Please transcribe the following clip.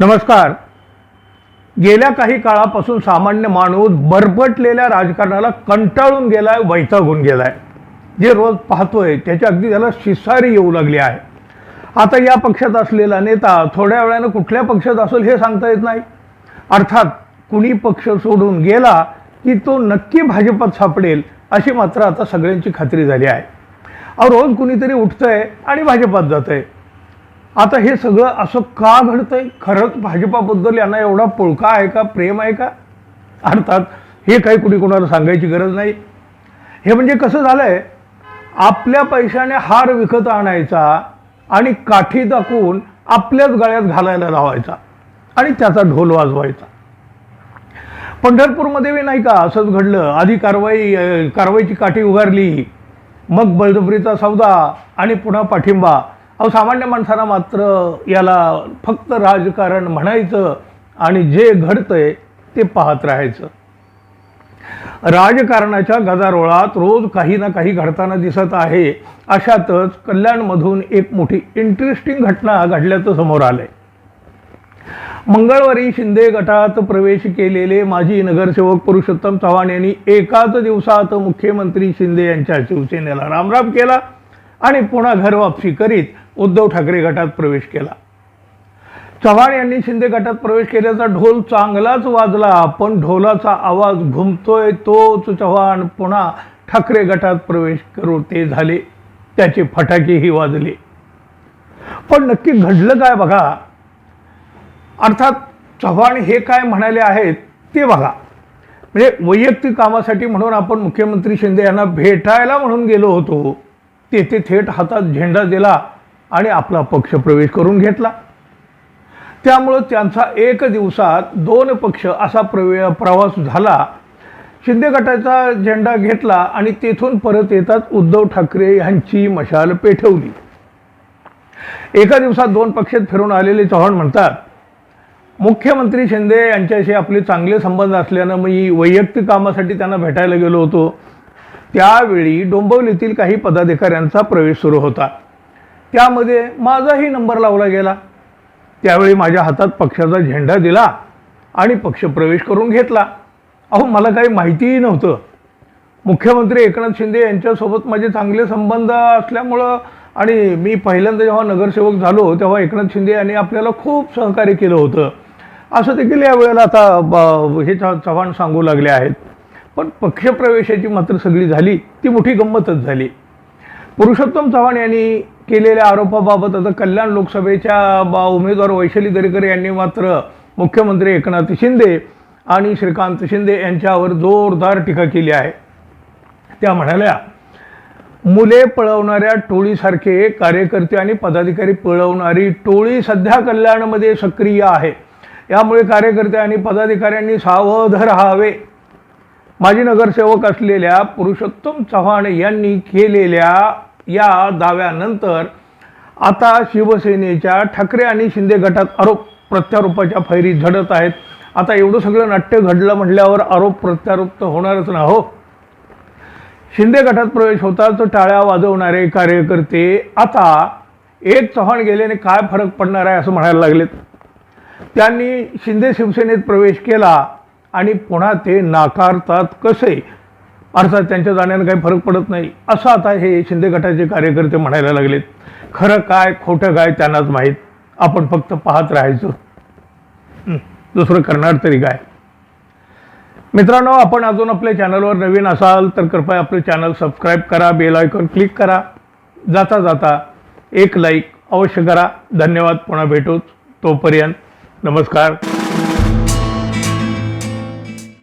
नमस्कार. गेल्या काही काळापासून सामान्य माणूस बरबटलेल्या राजकारणाला कंटाळून गेलाय वैतागून गेलाय. जे रोज पाहतोय त्याच्या अगदी त्याला शिसारी येऊ लागली आहे. आता या पक्षात असलेला नेता थोड्या वेळानं कुठल्या पक्षात असेल हे सांगता येत नाही. अर्थात कुणी पक्ष सोडून गेला की तो नक्की भाजपात सापडेल अशी मात्र आता सगळ्यांची खात्री झाली आहे. अहो रोज कुणीतरी उठतंय आणि भाजपात जातंय. आता हे सगळं असं का घडतंय? खरंच भाजपाबद्दल यांना एवढा पोळका आहे का? प्रेम आहे का? अर्थात हे काही कुणी कोणाला सांगायची गरज नाही. हे म्हणजे कसं झालंय? आपल्या पैशाने हार विकत आणायचा आणि काठी दाखवून आपल्याच गळ्यात घालायला लावायचा आणि त्याचा ढोल वाजवायचा. पंढरपूरमध्ये बी नाही का असंच घडलं? आधी कारवाई कारवाईची काठी उगारली मग बळजबरीचा सौदा आणि पुन्हा पाठिंबा. अहो सामान्य माणसांना मात्र याला फक्त राजकारण म्हणायचं आणि जे घडतंय ते पाहत राहायचं. राजकारणाच्या गदारोळात रोज काही ना काही घडताना दिसत आहे. अशातच कल्याणमधून एक मोठी इंटरेस्टिंग घटना घडल्याचं समोर आलंय. मंगळवारी शिंदे गटात प्रवेश केलेले माजी नगरसेवक पुरुषोत्तम चव्हाण यांनी एकाच दिवसात मुख्यमंत्री शिंदे यांच्या शिवसेनेला रामराम केला आणि पुन्हा घर वापसी करीत उद्धव ठाकरे गटात प्रवेश केला. चव्हाण यांनी शिंदे गटात प्रवेश केल्याचा ढोल चांगलाच वाजला पण ढोलाचा आवाज घुमतोय तोच चव्हाण. पुन्हा ठाकरे गटात प्रवेश करू ते झाले त्याचे फटाकेही वाजले. पण नक्की घडलं काय बघा? अर्थात चव्हाण हे काय म्हणाले आहेत ते बघा. म्हणजे वैयक्तिक कामासाठी म्हणून आपण मुख्यमंत्री शिंदे यांना भेटायला म्हणून गेलो होतो तेथे थेट हातात झेंडा दिला आणि आपला पक्ष प्रवेश करून घेतला. त्यामुळं त्यांचा एक दिवसात दोन पक्ष असा प्रवे प्रवास झाला. शिंदे गटाचा झेंडा घेतला आणि तेथून परत येतात उद्धव ठाकरे यांची मशाल पेठवली. एका दिवसात दोन पक्षात फिरून आलेले चव्हाण म्हणतात मुख्यमंत्री शिंदे यांच्याशी आपले चांगले संबंध असल्यानं मी वैयक्तिक कामासाठी त्यांना भेटायला गेलो होतो. त्यावेळी डोंबिवलीतील काही पदाधिकाऱ्यांचा प्रवेश सुरू होता. त्यामध्ये माझाही नंबर लावला गेला. त्यावेळी माझ्या हातात पक्षाचा झेंडा दिला आणि पक्ष प्रवेश करून घेतला. अहो मला काही माहितीही नव्हतं. मुख्यमंत्री एकनाथ शिंदे यांच्यासोबत माझे चांगले संबंध असल्यामुळं आणि मी पहिल्यांदा जेव्हा नगरसेवक झालो तेव्हा एकनाथ शिंदे यांनी आपल्याला खूप सहकार्य केलं होतं. असं देखील यावेळेला आता ब- हे चव्हाण सांगू लागले आहेत. पण पक्षप्रवेशाची मात्र सगळी झाली ती मोठी गंमतच झाली. पुरुषोत्तम चव्हाण यांनी केलेल्या आरोपाबाबत आता कल्याण लोकसभेच्या बा उमेदवार वैशाली दरेकर यांनी मात्र मुख्यमंत्री एकनाथ शिंदे आणि श्रीकांत शिंदे यांच्यावर जोरदार टीका केली आहे. त्या म्हणाल्या मुले पळवणाऱ्या टोळीसारखे कार्यकर्ते आणि पदाधिकारी पळवणारी टोळी सध्या कल्याणमध्ये सक्रिय आहे. यामुळे कार्यकर्ते आणि पदाधिकाऱ्यांनी सावध राहावे. माजी नगरसेवक असलेल्या पुरुषोत्तम चव्हाण यांनी केलेल्या या दाव्यानंतर आता शिवसेनेच्या ठाकरे आणि शिंदे गटात आरोप प्रत्यारोपाच्या फैरी झडत आहेत. आता एवढं सगळं नाट्य घडलं म्हटल्यावर आरोप प्रत्यारोप तर होणारच ना हो? शिंदे गटात प्रवेश होताच टाळ्या वाजवणारे कार्यकर्ते आता एक चव्हाण गेल्याने काय फरक पडणार आहे असं म्हणायला लागलेत. त्यांनी शिंदे शिवसेनेत प्रवेश केला आणि पुन्हा ते नाकारतात कसे? अर्थात त्यांच्या जाण्यानं काही फरक पडत नाही. असं आता हे शिंदे गटाचे कार्यकर्ते म्हणायला लागलेत. खरं काय खोटं काय त्यांनाच माहीत. आपण फक्त पाहत राहायचं. दुसरं करणार तरी काय? मित्रांनो आपण अजून आपल्या चॅनलवर नवीन असाल तर कृपया आपले चॅनल सबस्क्राईब करा बेल आयकॉन क्लिक करा. जाता जाता एक लाईक अवश्य करा. धन्यवाद पुन्हा भेटूच. तोपर्यंत नमस्कार.